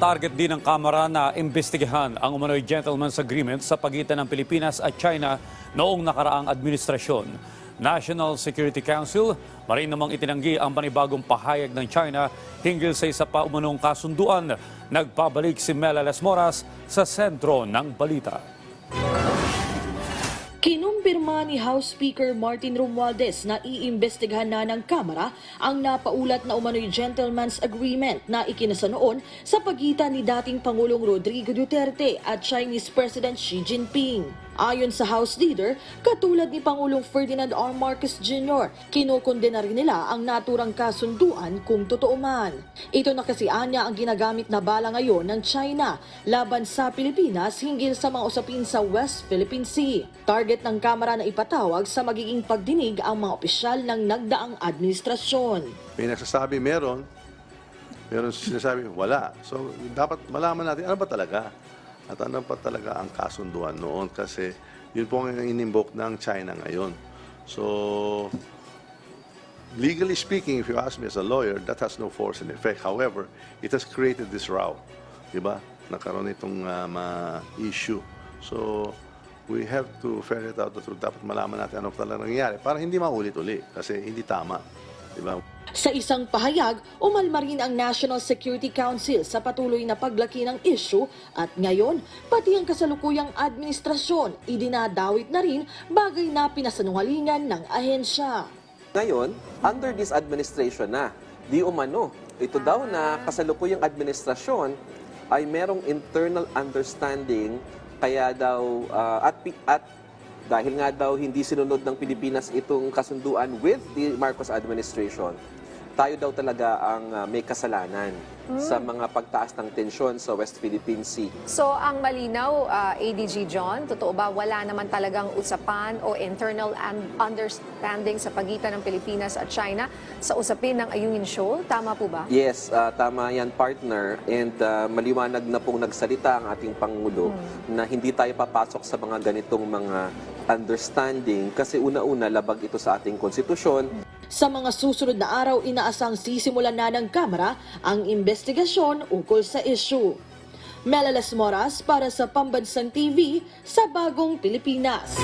Target din ng Kamara na imbestigahan ang umano'y gentleman's agreement sa pagitan ng Pilipinas at China noong nakaraang administrasyon. National Security Council, marin namang itinanggi ang panibagong pahayag ng China hinggil sa isa pa umanong kasunduan. Nagpabalik si Mela Las Moras sa sentro ng balita. Kinumpirma ni House Speaker Martin Romualdez na iimbestigahan na ng Kamara ang napaulat na umano'y gentleman's agreement na ikinasa noon sa pagitan ni dating Pangulong Rodrigo Duterte at Chinese President Xi Jinping. Ayon sa House Leader, katulad ni Pangulong Ferdinand R. Marcos Jr., kinukondena rin nila ang naturang kasunduan kung totoo man. Ito na kasi anya ang ginagamit na bala ngayon ng China laban sa Pilipinas hinggil sa mga usapin sa West Philippine Sea. Target ng Kamara na ipatawag sa magiging pagdinig ang mga opisyal ng nagdaang administrasyon. May nagsasabi meron, meron sinasabi wala. So, dapat malaman natin ano ba talaga? At ano pa talaga ang kasunduan noon kasi yun po ang inimbok ng China ngayon. So, legally speaking, if you ask me as a lawyer, that has no force and effect. However, it has created this row. Diba? Nakaroon itong uh, issue. So, we have to ferret out the truth. Dapat malaman natin ano talaga nangyayari para hindi maulit-uli kasi hindi tama. Diba? Sa isang pahayag, umalma rin ang National Security Council sa patuloy na paglaki ng issue at ngayon, pati ang kasalukuyang administrasyon idinadawit na rin bagay na pinasanungalingan ng ahensya. Ngayon, under this administration na, di umano, ito daw na kasalukuyang administrasyon ay merong internal understanding kaya daw ah, at at dahil nga daw hindi sinunod ng Pilipinas itong kasunduan with the Marcos administration, tayo daw talaga ang ah, may kasalanan sa mga pagtaas ng tensyon sa West Philippine Sea. So ang malinaw, uh, ADG John, totoo ba wala naman talagang usapan o internal un- understanding sa pagitan ng Pilipinas at China sa usapin ng Ayungin Shoal? Tama po ba? Yes, ah, tama yan partner and ah, maliwanag na pong nagsalita ang ating Pangulo na hindi tayo papasok sa mga ganitong mga understanding kasi una-una labag ito sa ating konstitusyon. Sa mga susunod na araw, inaasang sisimulan na ng Kamara ang investigasyon ukol sa issue. Melalas Moras para sa Pambansang TV sa Bagong Pilipinas.